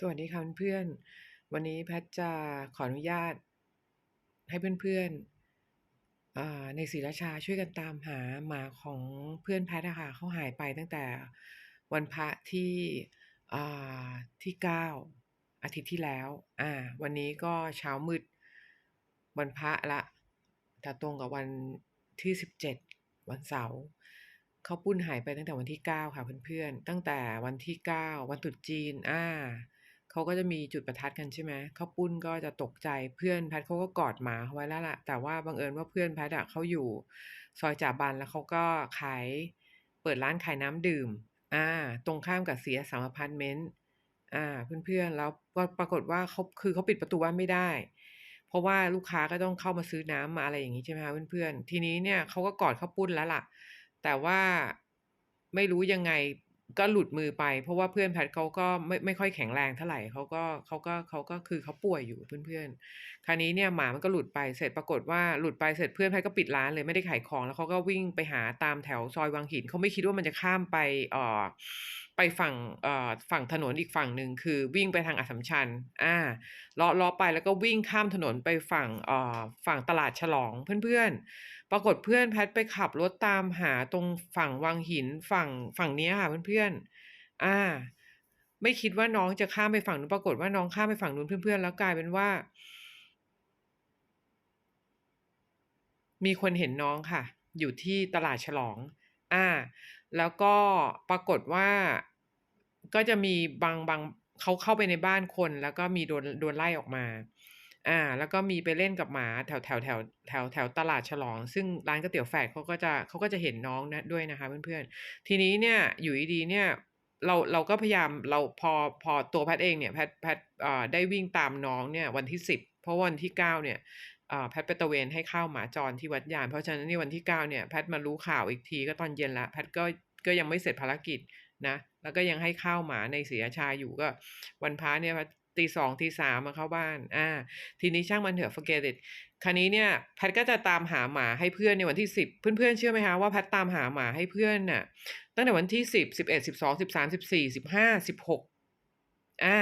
สวัสดีค่ะเพื่อนๆวันนี้แพทจะขออนุญาต ให้เพื่อนๆในศรีราชาช่วยกันตามหาหมาของเพื่อนแพทย์อะค่ะเขาหายไปตั้งแต่วันพระที่ที่เก้าอาทิตย์ที่แล้วอ่าวันนี้ก็เช้ามืดวันพระละแต่ตรงกับวันที่สิบเจ็ดวันเสาร์เขาปุ้นหายไปตั้งแต่วันที่เก้าค่ะเพื่อนๆ ตั้งแต่วันที่เก้าวันตรุษจีน อ่า เขาก็จะมีจุดประทัดกันใช่ไหมข้าวปุ้นก็จะตกใจเพื่อนแพทเขาก็กอดหมาไว้แล้วล่ะ แต่ว่าบังเอิญว่าเพื่อนแพทย์อะเขาอยู่ซอยจ่าบันแล้วเขาก็ขายเปิดร้านขายน้ำดื่ม อ่า ตรงข้ามกับเสียสามอพาร์ตเมนต์อ่า เพื่อนๆแล้วก็ปรากฏว่าเขาคือเขาปิดประตูบ้านไม่ได้ เพราะว่าลูกค้าก็ต้องเข้ามาซื้อน้ำมาอะไรอย่างงี้ใช่ไหมคะเพื่อนๆทีนี้เนี่ยเขาก็กอดข้าวปุ้นแล้วล่ะ แต่ว่าไม่รู้ยังไง ก็หลุดมือไป เพราะว่าเพื่อนแพทย์เขาก็ไม่ไม่ค่อยแข็งแรงเท่าไหร่เขาก็เขาก็เขาก็คือเขาป่วยอยู่เพื่อนๆ คราวนี้เนี่ยหมามันก็หลุดไปเสร็จปรากฏว่าหลุดไปเสร็จเพื่อนแพทย์ก็ปิดร้านเลยไม่ได้ขายของแล้วเขาก็วิ่งไปหาตามแถวซอยวังหินเขาไม่คิดว่ามันจะข้ามไปเอ่อ ไปฝั่งเอ่อฝั่งถนนอีกฝั่งหนึ่งคือวิ่งไปทางอัสสัมชัญอ่าเลาะเลาะไปแล้วก็วิ่งข้ามถนนไปฝั่งเอ่อฝั่งตลาดฉลองเพื่อนๆ ปรากฏเพื่อนแพทไปขับรถตามหาตรงฝั่งวังหินฝั่งฝั่งนี้ค่ะเพื่อนๆอ่า ไม่คิดว่าน้องจะข้ามไปฝั่งนู้นปรากฏว่าน้องข้ามไปฝั่งนู้นเพื่อนๆ แล้วกลายเป็นว่า มีคนเห็นน้องค่ะ อยู่ที่ตลาดฉลอง อ่า แล้วก็ปรากฏว่าก็จะมีบางบางเขาเข้าไปในบ้านคน แล้วก็มีโดนโดนไล่ออกมา อ่า แล้วก็มีไปเล่นกับหมาแถวแถวแถวแถวแถวตลาดฉลอง ซึ่งร้านก๋วยเตี๋ยวแฝดเขาก็จะเขาก็จะเห็นน้องนะด้วยนะคะเพื่อนๆ ทีนี้เนี่ยอยู่ดีๆเนี่ย เราเราก็พยายามเราพอพอตัวแพทย์เองเนี่ยแพทย์แพทย์อ่าได้วิ่งตามน้องเนี่ยวันที่สิบเพราะวันที่เก้าเนี่ยอ่าแพทย์ไปตะเวนให้ข้าวหมาจรที่วัดยาน เพราะฉะนั้นในวันที่เก้าเนี่ยแพทย์มารู้ข่าวอีกทีก็ตอนเย็นละแพทย์ก็ก็ยังไม่เสร็จภารกิจนะแล้วก็ยังให้ข้าวหมาในศรีราชาอยู่ก็ วันพระเนี่ยแพทย์ตีสองตีสามมาเข้าบ้านอ่าทีนี้ช่างมันเถอะ forget it คราวนี้เนี่ยแพทก็จะตามหาหมาให้เพื่อนในวันที่สิบเพื่อนๆเชื่อไหมคะว่าแพทตามหาหมาให้เพื่อนน่ะตั้งแต่วันที่สิบสิบเอ็ดสิบสองสิบสามสิบสี่สิบห้าสิบหกอ่า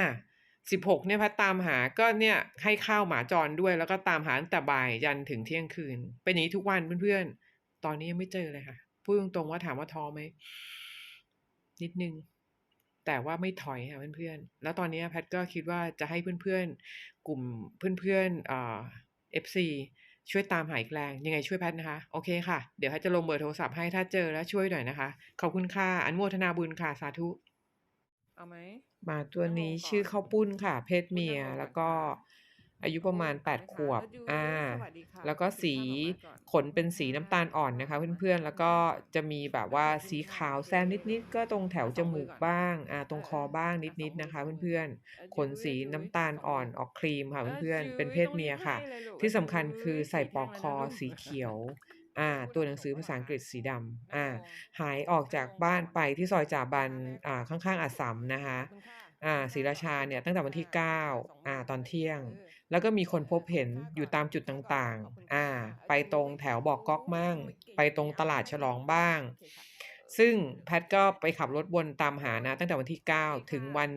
สิบหกเนี่ยแพทตามหาก็เนี่ยให้ข้าวหมาจรด้วย แล้วก็ตามหาตั้งแต่บ่ายยันถึงเที่ยงคืน เป็นอย่างนี้ทุกวันเพื่อนๆ ตอนนี้ยังไม่เจอเลยค่ะพูดตรงๆว่าถามว่าท้อไหมนิดนึงแต่ว่าไม่ถอยค่ะเพื่อนๆ แล้วตอนนี้แพทก็คิดว่าจะให้เพื่อนๆ กลุ่มเพื่อนๆอ่า FC ช่วยตามหาอีกแรงยังไงช่วยแพทย์นะคะ โอเคค่ะ เดี๋ยวแพทย์จะลงเบอร์โทรศัพท์ให้ถ้าเจอแล้วช่วยหน่อยนะคะ ขอบคุณค่ะอนุโมทนาบุญค่ะ สาธุ เอาไหมหมาตัวนี้ชื่อข้าวปุ้นค่ะ เพศเมียแล้วก็ อายุประมาณ 8 ขวบอ่าแล้วก็สีขนเป็นสีน้ำตาลอ่อนนะคะเพื่อนๆ แล้วก็จะมีแบบว่าสีขาวแซมนิดๆ ก็ตรงแถวจมูกบ้างอ่าตรงคอบ้างนิดๆ นะคะเพื่อนๆ ขนสีน้ำตาลอ่อนออกครีมค่ะเพื่อนๆ เป็นเพศเมียค่ะ ที่สำคัญคือใส่ปลอกคอสีเขียวอ่าตัวหนังสือภาษาอังกฤษสีดำอ่าหายออกจากบ้านไปที่ซอยจ่าบันอ่าข้างๆอัสสัมนะคะ อ่าศรีราชาเนี่ยตั้งแต่วันที่ 9 อ่า ตอนเที่ยง แล้วก็มีคนพบเห็นอยู่ตามจุดต่างๆ อ่า ไปตรงแถวบอกก๊อกมั่ง ไปตรงตลาดฉลองบ้าง ซึ่งแพทย์ก็ไปขับรถวนตามหานะ ตั้งแต่วันที่ 9 ถึงวัน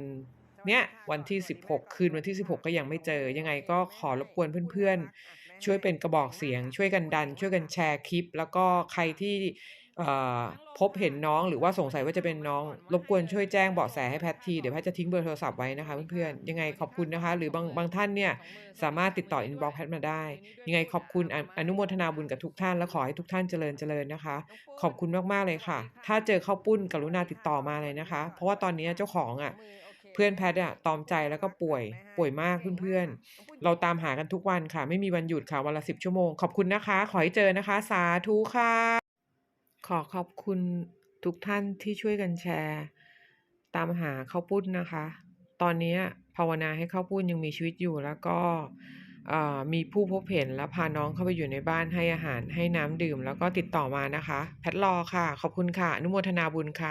เนี้ยวันที่ 16 คืนวันที่ 16 ก็ยังไม่เจอ ยังไงก็ขอรบกวนเพื่อนๆ ช่วยเป็นกระบอกเสียง ช่วยกันดัน ช่วยกันแชร์คลิป แล้วก็ใครที่ พบเห็นน้องหรือว่าสงสัยว่าจะเป็นน้อง รบกวนช่วยแจ้งเบาะแสให้แพทที เดี๋ยวแพทจะทิ้งเบอร์โทรศัพท์ไว้นะคะเพื่อนๆยังไงขอบคุณนะคะ หรือบางบางท่านเนี่ยสามารถติดต่ออินบ็อกซ์แพทมาได้ ยังไงขอบคุณออนุโมทนาบุญกับทุกท่าน และขอให้ทุกท่านเจริญเจริญนะคะ ขอบคุณมากๆเลยค่ะ ถ้าเจอข้าวปุ้นกรุณาติดต่อมาเลยนะคะ เพราะว่าตอนนี้เจ้าของอะเพื่อนแพทย์อะตอมใจแล้วก็ป่วยป่วยมากเพื่อนๆ เราตามหากันทุกวันค่ะ ไม่มีวันหยุดค่ะวันละ10ชั่วโมง ขอบคุณนะคะ ขอให้เจอนะคะ สาธุค่ะ ขอขอบคุณทุกท่านที่ช่วยกันแชร์ ตามหาข้าวปุ้นนะคะ ตอนนี้ภาวนาให้ข้าวปุ้นยังมีชีวิตอยู่แล้วก็มีผู้พบเห็นและพาน้องเข้าไปอยู่ในบ้านให้อาหารให้น้ำดื่ม แล้วก็ติดต่อมานะคะ แพทรอค่ะ ขอบคุณค่ะ อนุโมทนาบุญค่ะ